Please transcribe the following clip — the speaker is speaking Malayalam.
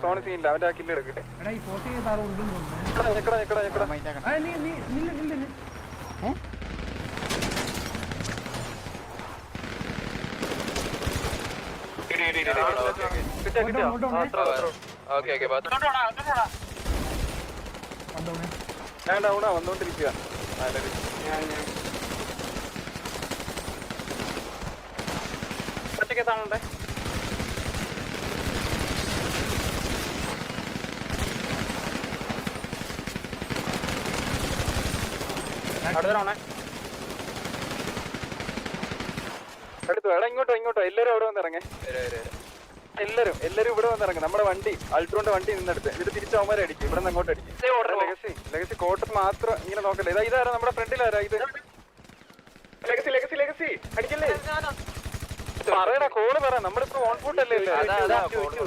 സോണ സീനില്ല അവന്റെ ആ കില്ല് എടുക്കട്ടെ എടാ ഈ വന്നോണ്ടിരിക്കുക എയ്റ്റ് ആറ് അടുത്തു എടാ ഇങ്ങോട്ടോ ഇങ്ങോട്ടോ. എല്ലാരും അവിടെ വന്നിറങ്ങേ എല്ലാരും എല്ലാരും ഇവിടെ വന്നിറങ്ങും നമ്മുടെ വണ്ടി അൾട്രോന്റെ വണ്ടി നിന്നെടുത്ത്. എന്നിട്ട് തിരിച്ചവന്മാരെ അടിക്കും. ഇവിടെ നിന്ന് അങ്ങോട്ട് അടിക്കും. ലെഗസി ലെഗസി കോട്ടർ മാത്രം ഇങ്ങനെ നോക്കല്ലേ ഇതാ ഇതാരാ? നമ്മുടെ ഫ്രണ്ടിലാരാ ഇത്? ലെഗസി ലെഗസി ലെഗസി അടിക്കല്ലേ? പറയണ കോൾ പറ. നമ്മളിപ്പോ ഓൺ ഫുഡ് അല്ലേ